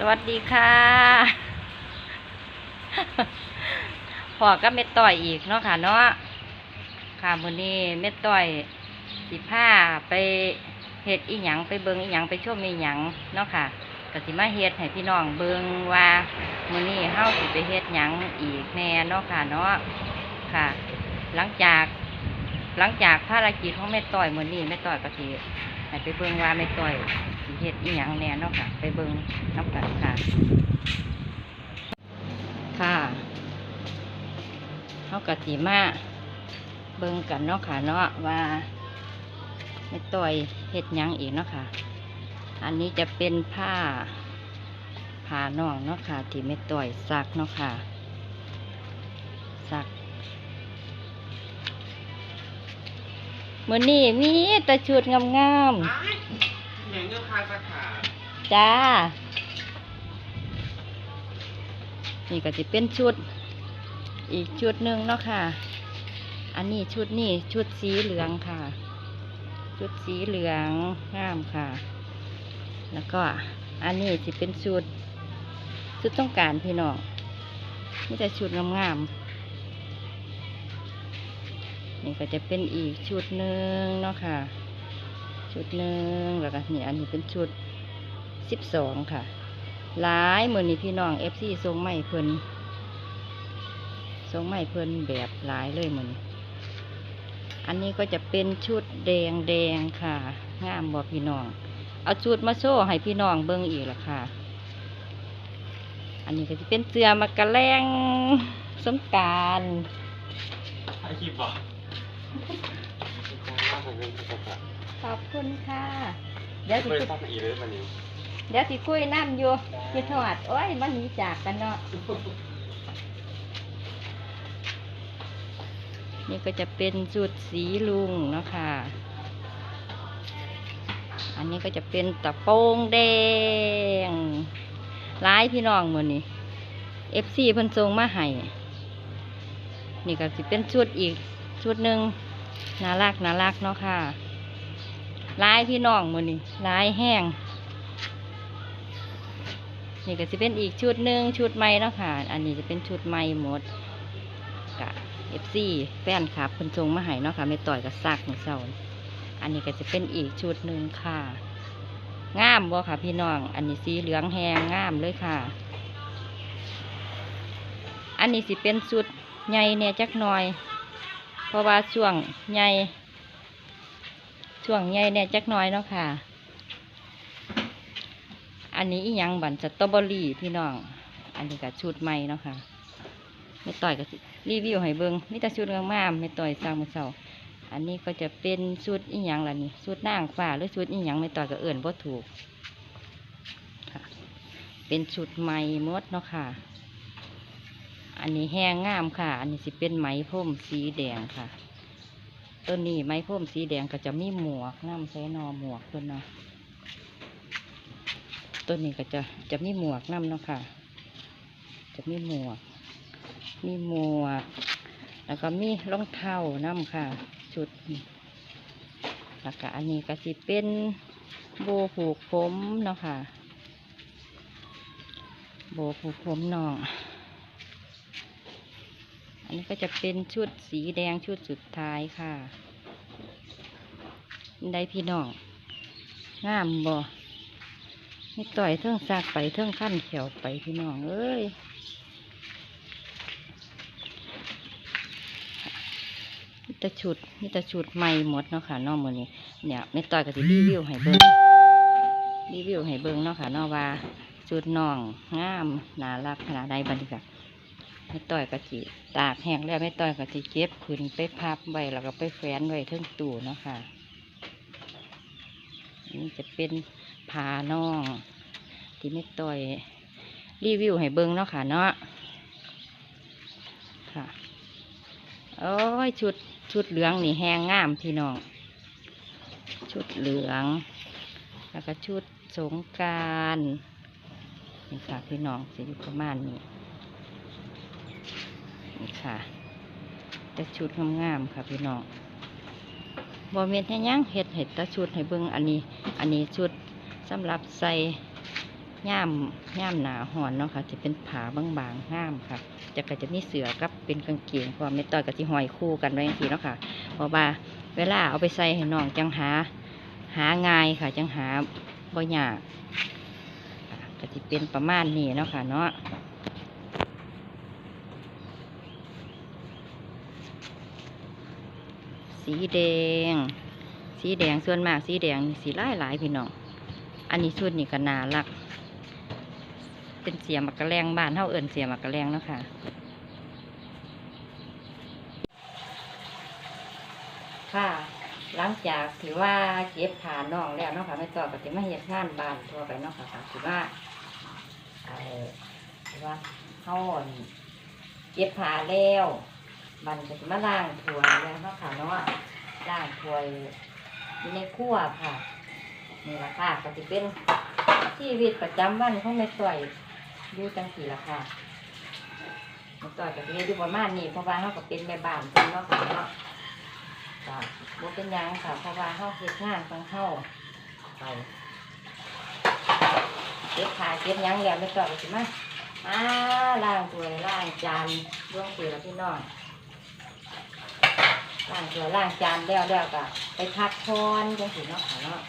สวัสดีค่ะพอก็เม็ดต่อยอีกเนาะค่ะเนาะค่ะมื้อนี้เม็ดต่อยสิผ้าไปเฮ็ดอีหยังไปเบิงอีหยังไปชมอีหยังเนาะค่ะก็สิมาเฮ็ดให้พี่น้องเบิงว่ามื้อนี้เฮาสิไปเฮ็ดหยังอีกแน่เนาะค่ะเนาะค่ะ หลังจากหลังจากภารกิจของแม่ต่อยมื้อนี้แม่ต่อยก็สิให้ไปเบิงว่าแม่ต่อย เฮ็ดอีหยังแน่เนาะค่ะ ไปเบิ่งนํกันค่ะ ค่ะเฮาก็สิมาเบิ่งกันเนาะค่ะเนาะว่าแม่ต่อยเฮ็ดยังอีกเนาะค่ะ อันนี้จะเป็นผ้าผ้าน่องเนาะค่ะ ที่แม่ต่อยซักเนาะค่ะซักเมื่อนี้มีแต่ชุดงามอ้ายอย่งเงี้ยคาสาขาจ้า นี่ก็จะเป็นชุด อีกชุดหนึ่งเนาะค่ะ อันนี้ชุดนี่ชุดสีเหลืองค่ะ ชุดสีเหลืองงามค่ะ แล้วก็อันนี้จะเป็นชุด ชุดต้องการพี่น้องนี่แต่ชุดงามๆนี่ก็จะเป็นอีกชุดหนึ่งเนาะค่ะ ชุดหนึ่งแล้วก็นี่อันนี้เป็นชุดสิบสองค่ะ หลายมือนี้พี่น้องเอฟซีทรงไม่เพิ่นทรงไม่เพิ่นแบบหลายเลยมือนอันนี้ก็จะเป็นชุดแดงแดงค่ะ งามบ่พี่น้อง เอาชุดมาโชว์ให้พี่น้องเบิ่งอีกละค่ะ อันนี้ก็จะเป็นเสื้อมากระแลงสงกรารไอคลิปบ อกขอบคุณค่ะ เดี๋ยวสิไปคุยซับอีกเลยวันนี้เดี๋ยวสิคุยน้ำอยู่คือทอดโอ้ยมันหนีจากกันเนาะนี่ก็จะเป็นจุดสีลุงเนาะค่ะ อันนี้ก็จะเป็นตะโปงแดงร้ายพี่น้องมือนี่เอฟซีเพิ่นทรงมาให้นี่ก็สิเป็นชุดอีกชุดหนึ่งน่ารักน่ารักเนาะค่ะ ลายพี่น้องมือนี่ลายแห้งนี่ก็จะเป็นอีกชุดหนึ่งชุดใหม่เนาะค่ะ อันนี้จะเป็นชุดใหม่หมดกะเอฟซีแฟนคลับเพิ่นทรงมาให้เนาะค่ะไม่ต่อยกับซักมือเศร้าอันนี้ก็จะเป็นอีกชุดหนึ่งค่ะงามบ่ค่ะ พี่น้อง อันนี้สีเหลืองแหงงามเลยค่ะ อันนี้สิเป็นชุดใหญ่เนี่ยจักหน่อย เพราะว่าช่วงใหญ่ ช่วงใหญ่เนี่ยจักน่อยเนาะค่ะ อันนี้อียังบันสตรอเบอรี่พี่น้อง อันนี้ก็ชุดใหม่เนาะค่ะไม่ต่อยก็สิรีวิวให้เบิงมีแต่ชุดงามๆไม่ต่อยสร้างมือเสาอันนี้ก็จะเป็นชุดอีหยังล่ะนี่ชุดนางฟ้าหรือชุดอีหยังไม่ต่อยก็เอื่นบ่ถูกเป็นชุดใหม่มดเนาะค่ะ อันนี้แห้งงามค่ะ อันนี้สิเป็นไหมพรมสีแดงค่ะ ต้นนี้ไหมพรมสีแดงก็จะมีหมวกน้ำใช้นอหมวกต้นเนาะต้นนี้ก็จะจะมีหมวกน้ำเนาะค่ะ จะมีหมวก มีหมวก แล้วก็มีรองเท้าน้ำค่ะ ชุดแล้วก็อันนี้ก็สิเป็นโบผูกผมเนาะค่ะ โบผูกผมน้อง อันนี้ก็จะเป็นชุดสีแดงชุดสุดท้ายค่ะ ได้พี่น้อง งามบ่นี่ต่อยเทิงซากไปเทิงขั้นแขวไปพี่น้องเอ้ยนี่แต่ชุดนี่แต่ชุดใหม่หมดเนาะค่ะนอกมือนี้เนี่ยไม่ต่อยก็สิรีวิวให้เบิ้งรีวิวให้เบิ้งเนาะค่ะนอกว่าชุดน้องงามน่ารักขนาดใดบัดนี้ค่ะ ไม่ต่อยก็สิตากแห้งแล้วไม่ต่อยก็สิเก็บขึ้นไปพับไว้แล้วก็ไปแฝนไว้เทิงตู้เนาะค่ะนี่จะเป็นพาน้องที่ไม่ต่อยรีวิวให้เบิ้งเนาะค่ะเนาะค่ะโอ้ยชุดชุดเหลืองนี่แห้งงามพี่น้องชุดเหลือง แล้วก็ชุดสงการนี่ค่ะพี่น้องสิอยู่ประมาณนี้ นี่ค่ะแต่ชุดงามๆค่ะพี่น้องบอเมนให้ยังเห็ดเห็ดตะชุดให้เบิ่งอันนี้ อันนี้ชุดสำหรับใส่ย่ามย่ามหนาหอนเนาะค่ะจะเป็นผาบางๆงามค่ะจะก็จะมีเสือกับเป็นกางเกงพราะว่าไม่ต่อยกับที่หอยคู่กันไว้อย่างทีเนาะค่ะเพราะว่าเวลาเอาไปใส่ให้น้องจังหาหาง่ายค่ะจังหาบ่ยากก็จะเป็นประมาณนี้เนาะค่ะเนาะ สีแดง สีแดงส่วนมากสีแดงสีหลายหลายพี่น้อง อันนี้ชุดนี่ก็น่ารัก เป็นเสียมักกะแรงบ้านเท่าเอิญเสียมักกะแรงเนาะค่ะค่ะหลังจากที่ว่าเก็บผ่านน้องแล้วเนาะค่ะไม่ต่อก็จะมาเฮ็ดงานบ้านทั่วไปเนาะค่ะถือว่าเอ่อที่ว่าเฮาอั่นเก็บผ่าแล้ว มันก็จะมาล้างถวยแล้วเนาะค่ะเนาะล้างถวยอยู่ในครัวค่ะนี่ละค่ะก็จะเป็นชีวิตประจำวันของแม่ต่อยอยู่จังสี่ละค่ะแม่ต่อยก็จะเรียนอยู่ประมาณนี้เพราะว่าเฮาก็เป็นแม่บ้านเพิ่นเนาะค่ะเนาะค่ะบ่เป็นหยังค่ะเพราะว่าเฮาเฮ็ดงานของเฮาไปเก็บผ้าเก็บหยังแล้วไม่ต้องสิมาอ่าล้างถวยล้างจานร่วงสีแล้วพี่น้อง ล้างตัวล้างจานแล้วแล้วก็ไปพักผ่อนจังสีเนาะค่ะเนาะ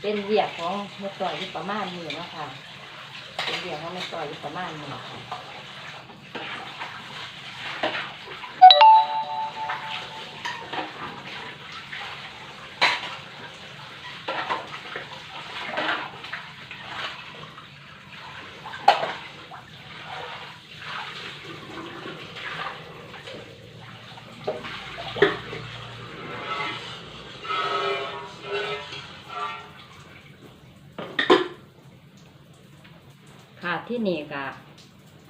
เป็นเวียกของเม่ต่อยอยู่ประมาณนี้เนาะค่ะเป็นเวียกของเม่ต่อยอยู่ประมาณนี้ค่ะ ค่ะที่นี่ก็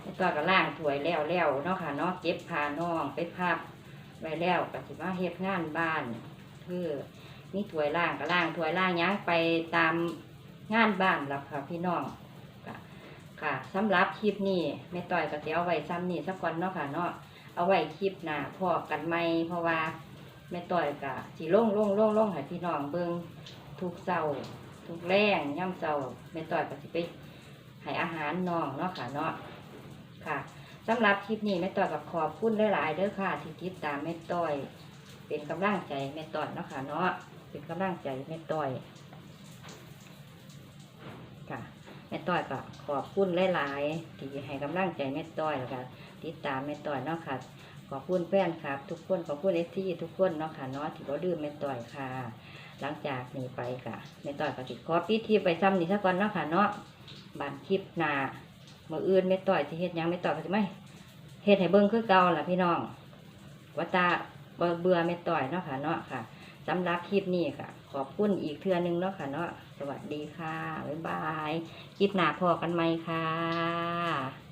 แล้วก็ก็ล่างถวยแล้วแล้วเนาะค่ะเนาะเก็บผ้าน้องไปพับไว้แล้วก็สิมาเฮ็ดงานบ้านคือมีถ้วยล่างก็ล่างถวยล่างหยังไปตามงานบ้านแล้วค่ะพี่น้องค่ะค่ะสำหรับคลิปนี้แม่ต้อยก็สิเอาไว้ซ้ำนี่สักก่อนเนาะค่ะเนาะเอาไว้คลิปหน้าพอกันไหมเพราะว่าแม่ต้อยก็สิลงลงลงลงให้พี่น้องเบิ่งทุกเช้าทุกแรงย่ำเช้าแม่ต้อยก็สิไป ให้อาหารน้องเนาะค่ะเนาะค่ะสำหรับคลิปนี้แม่ต้อยกับขอบคุณหลายๆเด้อค่ะ ที่ติดตามแม่ต้อย เป็นกำลังใจแม่ต้อยเนาะค่ะเนาะเป็นกำลังใจแม่ต้อยค่ะแม่ต้อยก็ขอบคุณหลายๆที่ให้กำลังใจแม่ต้อยแล้วก็ติดตามแม่ต้อยเนาะค่ะขอบคุณแฟนครับ ทุกคนขอบคุณเอฟที่ทุกคนเนาะค่ะเนาะที่บ่ลืมแม่ต้อยค่ะ หลังจากนี้ไปค่ะแม่ต้อยก็ติดขอปิดที่ไปซ้ำนี่ซะก่อนเนาะค่ะเนาะ บานคลิปหนามืออื่นไม่ต่อยที่เฮ็ดยังไม่ต่อยก็จะไม่เฮ็ดให้เบิ่งคือเก่าล่ะพี่น้องว่าตาเบื่อไม่ต่อยเนาะค่ะเนาะค่ะสำหรับคลิปนี้ค่ะ ขอบคุณอีกเทือนึงเนาะค่ะเนาะสวัสดีค่ะ บ๊ายบาย คลิปหน้าพอกันไหมค่ะ